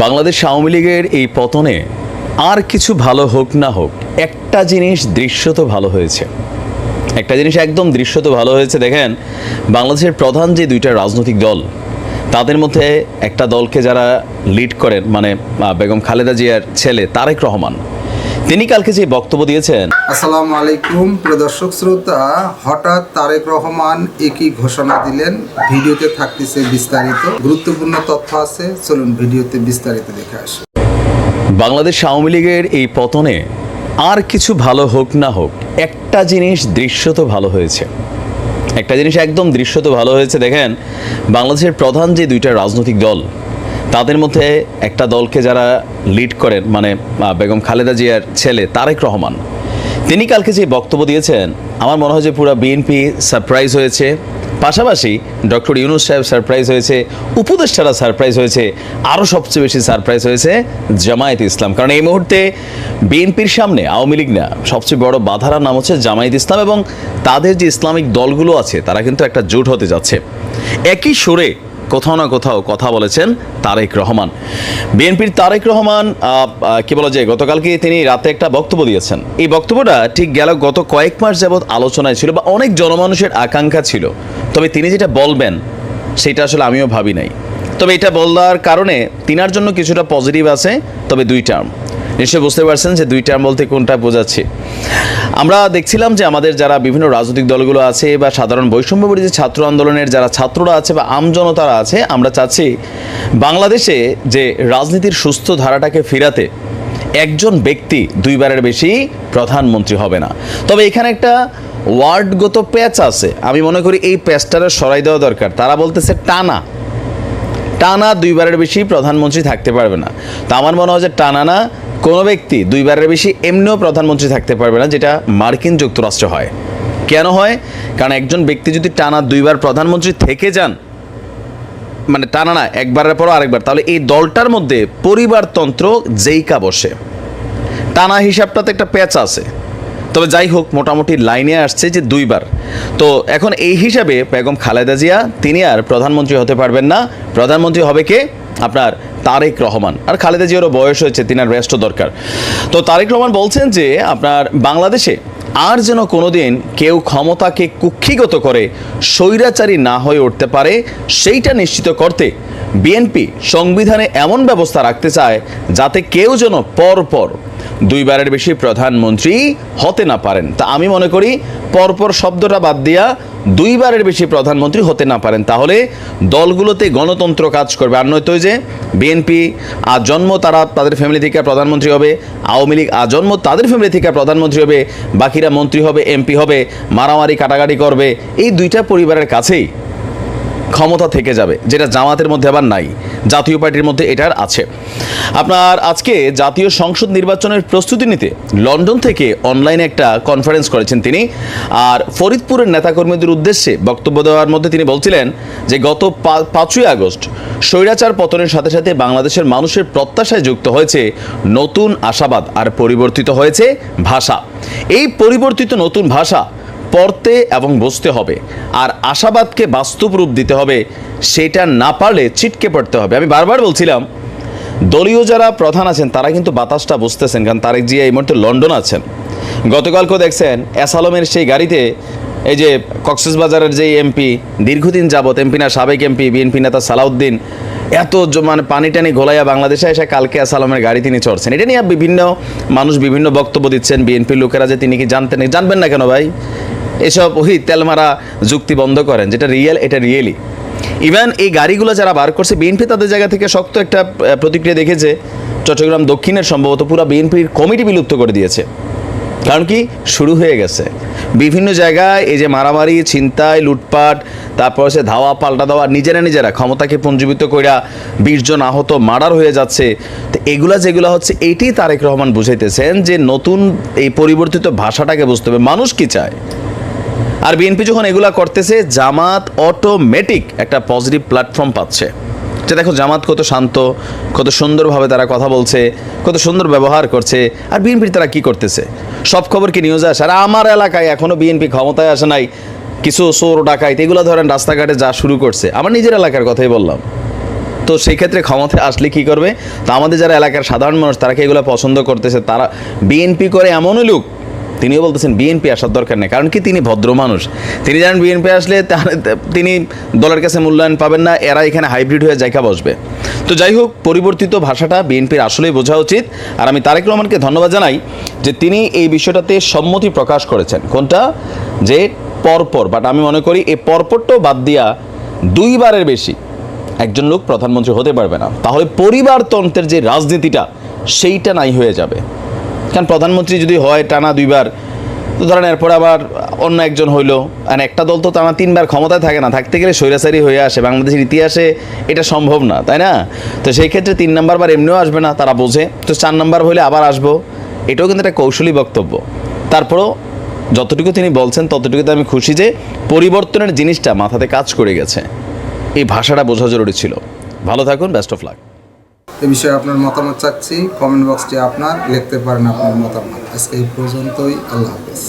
বাংলাদেশ আওয়ামী লীগের এই পতনে আর কিছু ভালো হোক না হোক, একটা জিনিস দৃশ্যত ভালো হয়েছে। একটা জিনিস একদম দৃশ্যত ভালো হয়েছে, দেখেন, বাংলাদেশের প্রধান যে দুইটা রাজনৈতিক দল, তাদের মধ্যে একটা দলকে যারা লিড করেন মানে বেগম খালেদা জিয়ার ছেলে তারেক রহমান তিনি কালকে যে বক্তব্য দিয়েছেন। আসসালামু আলাইকুম প্রদর্শক শ্রোতা। হঠাৎ তারেক রহমান একই ঘোষণা দিলেন। ভিডিওতে থাকতেছে বিস্তারিত। গুরুত্বপূর্ণ তথ্য আছে। চলুন ভিডিওতে বিস্তারিত দেখে আসি। বাংলাদেশ আওয়ামী লীগের এই পতনে আর কিছু ভালো হোক না হোক একটা জিনিস দৃশ্যত ভালো হয়েছে। একটা জিনিস একদম দৃশ্যত ভালো হয়েছে। দেখেন বাংলাদেশের প্রধান যে দুইটা রাজনৈতিক দল তাদের মধ্যে একটা দলকে যারা লিড করেন মানে বেগম খালেদা জিয়ার ছেলে তারেক রহমান, তিনি কালকে যে বক্তব্য দিয়েছেন, আমার মনে হয় যে পুরো বিএনপি সারপ্রাইজ হয়েছে। পাশাপাশি ডক্টর ইউনুস সাহেব সারপ্রাইজ হয়েছে, উপদেষ্টারা সারপ্রাইজ হয়েছে আরও সবচেয়ে বেশি সারপ্রাইজ হয়েছে জামায়াত ইসলাম। কারণ এই মুহূর্তে বিএনপির সামনে আওয়ামী লীগ না, সবচেয়ে বড় বাধারা নাম হচ্ছে জামায়াত ইসলাম এবং তাদের যে ইসলামিক দলগুলো আছে, তারা কিন্তু একটা জোট হতে যাচ্ছে। একই সুরে কোথাও না কোথাও কথা বলেছেন তারেক রহমান। বিএনপির তারেক রহমান কি বলা যায়, গতকালকে তিনি রাতে একটা বক্তব্য দিয়েছেন। এই বক্তব্যটা ঠিক গেল গত কয়েক মাস যাবৎ আলোচনায় ছিল বা অনেক জনমানুষের আকাঙ্ক্ষা ছিল। তবে তিনি যেটা বলবেন, সেটা আসলে আমিও ভাবি নাই। তবে এটা বলার কারণে তিনার জন্য কিছুটা পজিটিভ আছে, তবে দুই টার্ম নিশ্চয়ই বুঝতে পারছেন যে দুই টার্ম বলতে কোনটা বোঝাচ্ছি। আমরা দেখছিলাম যে আমাদের যারা বিভিন্ন রাজনৈতিক দলগুলো আছে বা সাধারণ বৈষম্যবিরোধী ছাত্র আন্দোলনের যারা ছাত্ররা আছে বা আমজনতারা আছে, আমরা চাচ্ছি বাংলাদেশে যে রাজনীতির সুস্থ ধারাটাকে ফিরাতে একজন ব্যক্তি দুইবারের বেশি প্রধানমন্ত্রী হবে না। তবে এখানে একটা ওয়ার্ডগত প্যাচ আছে। আমি মনে করি এই প্যাচটারে সরাই দেওয়া দরকার। তারা বলতেছে টানা। টানা দুইবারের বেশি প্রধানমন্ত্রী থাকতে পারবে না। তো আমার মনে হয় যে টানা না কোনো ব্যক্তি দুইবারের বেশি এমনিও প্রধানমন্ত্রী থাকতে পারবে না, যেটা মার্কিন যুক্তরাষ্ট্র হয়। কেন হয়? কারণ একজন ব্যক্তি যদি টানা দুইবার প্রধানমন্ত্রী থেকে যান মানে টানা না, একবারের পর আরেকবার, তাহলে এই দলটার মধ্যে পরিবারতন্ত্র যেইকা বসে। টানা হিসাবটাতে একটা প্যাচ আছে। তবে যাই হোক, মোটামুটি লাইনে আসছে যে দুইবার। তো এখন এই হিসাবে বেগম খালেদা জিয়া, তিনি আর প্রধানমন্ত্রী হতে পারবেন না। প্রধানমন্ত্রী হবে কে? আপনার তারেক রহমান। আর খালেদা জিয়ারও বয়স হয়েছে, তিনার রেস্টও দরকার। তো তারেক রহমান বলছেন যে, আপনার বাংলাদেশে আর যেন কোনোদিন কেউ ক্ষমতাকে কুক্ষিগত করে, স্বৈরাচারী না হয়ে উঠতে পারে, সেইটা নিশ্চিত করতে বিএনপি সংবিধানে এমন ব্যবস্থা রাখতে চায়, যাতে কেউ যেন পরপর দুইবারের বেশি প্রধানমন্ত্রী হতে না পারেন। তা আমি মনে করি পরপর শব্দটা বাদ দিয়া দুইবারের বেশি প্রধানমন্ত্রী হতে না পারেন। তাহলে দলগুলোতে গণতন্ত্র কাজ করবে। আর নয়তো যে বিএনপি আজন্ম তারা তাদের ফ্যামিলি থেকে প্রধানমন্ত্রী হবে, আওয়ামী লীগ আজন্ম তাদের ফ্যামিলি থেকে প্রধানমন্ত্রী হবে, বাকিরা মন্ত্রী হবে এমপি হবে, মারামারি, কাটাকাটি করবে, এই দুইটা পরিবারের কাছেই ক্ষমতা থেকে যাবে, যেটা জামাতের মধ্যে আবার নাই, জাতীয় পার্টির মধ্যে এটার আছে। আপনার আজকে জাতীয় সংসদ নির্বাচনের প্রস্তুতি নিতে লন্ডন থেকে অনলাইনে একটা কনফারেন্স করেছেন তিনি, আর ফরিদপুরের নেতাকর্মীদের উদ্দেশ্যে বক্তব্য দেওয়ার মধ্যে তিনি বলছিলেন যে গত পাঁচই আগস্ট স্বৈরাচার পতনের সাথে সাথে বাংলাদেশের মানুষের প্রত্যাশায় যুক্ত হয়েছে নতুন আশাবাদ, আর পরিবর্তিত হয়েছে ভাষা। এই পরিবর্তিত নতুন ভাষা পড়তে এবং বসতে হবে। আর আশাবাদকে বাস্তব রূপ দিতে হবে, সেটা না পারলে ছিটকে পড়তে হবে। আমি বারবার বলছিলাম, দলীয় যারা প্রধান আছেন, তারা কিন্তু বাতাসটা বুঝতেছেন কারণ তারেক জিয়া এই মুহূর্তে লন্ডন আছেন। গতকালকেও দেখছেন অ্যাসালমের সেই গাড়িতে এই যে কক্সবাজারের যে এমপি, দীর্ঘদিন যাবৎ এমপি না, সাবেক এমপি, বিএনপি নেতা সালাউদ্দিন, এত মানে পানি টানি ঘোলাইয়া বাংলাদেশে এসে কালকে আসালামের গাড়ি তিনি চড়ছেন। এটা নিয়ে বিভিন্ন মানুষ বিভিন্ন বক্তব্য দিচ্ছেন, বিএনপির লোকেরা যে তিনি কি জানতেন, জানবেন না কেন ভাই? এসব ওই তেলমারা যুক্তি বন্ধ করেন, যেটা রিয়েল এটা রিয়েলি ইভেন এই গাড়িগুলো যারা বার করছে বিএনপি তাদের জায়গা থেকে শক্ত একটা প্রতিক্রিয়া দেখেছে। চট্টগ্রাম দক্ষিণের সম্ভবত পুরো বিএনপির কমিটি বিলুপ্ত করে দিয়েছে। কারণ কি? শুরু হয়ে গেছে। বিভিন্ন জায়গায় এই যে মারামারি, ছিনতাই, লুটপাট, তারপর সে ধাওয়া, পাল্টা দেওয়া, নিজেরা নিজেরা ক্ষমতাকে পুঞ্জীবিত কইরা বিশ জন আহত, মার্ডার হয়ে যাচ্ছে। তো এগুলা যেগুলো হচ্ছে এইটি তারেক রহমান বুঝাইতেছেন যে নতুন এই পরিবর্তিত ভাষাটাকে বুঝতে হবে। মানুষ কি চায়? আর বিএনপি যখন এগুলা করতেছে, জামাত অটোমেটিক একটা পজিটিভ প্ল্যাটফর্ম পাচ্ছে। যে দেখো, জামাত কত শান্ত, কত সুন্দরভাবে তারা কথা বলছে, কত সুন্দর ব্যবহার করছে, আর বিএনপির তারা কি করতেছে? সব খবর কি নিউজে আসে? আর আমার এলাকায় এখনও বিএনপি ক্ষমতায় আসে নাই, কিছু চোর, ডাকাইত, এগুলো ধরেন রাস্তাঘাটে যা শুরু করছে। আমার নিজের এলাকার কথাই বললাম। তো তো সেই ক্ষেত্রে ক্ষমতায় আসলে কি করবে? তো আমাদের যারা এলাকার সাধারণ মানুষ, তারা কি এগুলো পছন্দ করতেছে? তারা, বিএনপি করে এমনই লোক তিনিও বলতেছেন বিএনপি আসার দরকার নেই। কারণ কি? তিনি ভদ্র মানুষ। তিনি জানেন বিএনপি আসলে তিনি দলের কাছে মূল্যায়ন পাবেন না, এরা এখানে হাইব্রিড হয়ে জায়গা বসবে। তো যাই হোক, পরিবর্তিত ভাষাটা বিএনপির আসলেই বোঝা উচিত। আর আমি তারেক রহমানকে ধন্যবাদ জানাই যে তিনি এই বিষয়টাতে সম্মতি প্রকাশ করেছেন। কোনটা? যে পরপর বাট আমি মনে করি এই পরপরটাও বাদ দিয়া দুইবারের বেশি একজন লোক প্রধানমন্ত্রী হতে পারবে না। তাহলে পরিবারতন্ত্রের যে রাজনীতিটা, সেইটা নাই হয়ে যাবে। কারণ প্রধানমন্ত্রী যদি হয় টানা দুইবার, তো ধরেন এরপরে আবার অন্য একজন হইল। আর একটা দল তো টানা তিনবার ক্ষমতায় থাকে না, থাকতে গেলে স্বৈরাচারী হয়ে আসে। বাংলাদেশের ইতিহাসে এটা সম্ভব না, তাই না? তো সেই ক্ষেত্রে তিন নাম্বার বার এমনিও আসবে না, তারা বোঝে। তো চার নাম্বার হলে আবার আসব। এটাও কিন্তু একটা কৌশলী বক্তব্য। তারপরও যতটুকু তিনি বলছেন, ততটুকুতে আমি খুশি যে পরিবর্তনের জিনিসটা মাথাতে কাজ করে গেছে। এই ভাষাটা বোঝা জরুরি ছিল। ভালো থাকুন বেস্ট অফ লাক এ বিষয়ে আপনার মতামত চাচ্ছি। কমেন্ট বক্সটি আপনার, লিখতে পারেন আপনার মতামত। আজকে এই পর্যন্তই, আল্লাহ হাফেজ।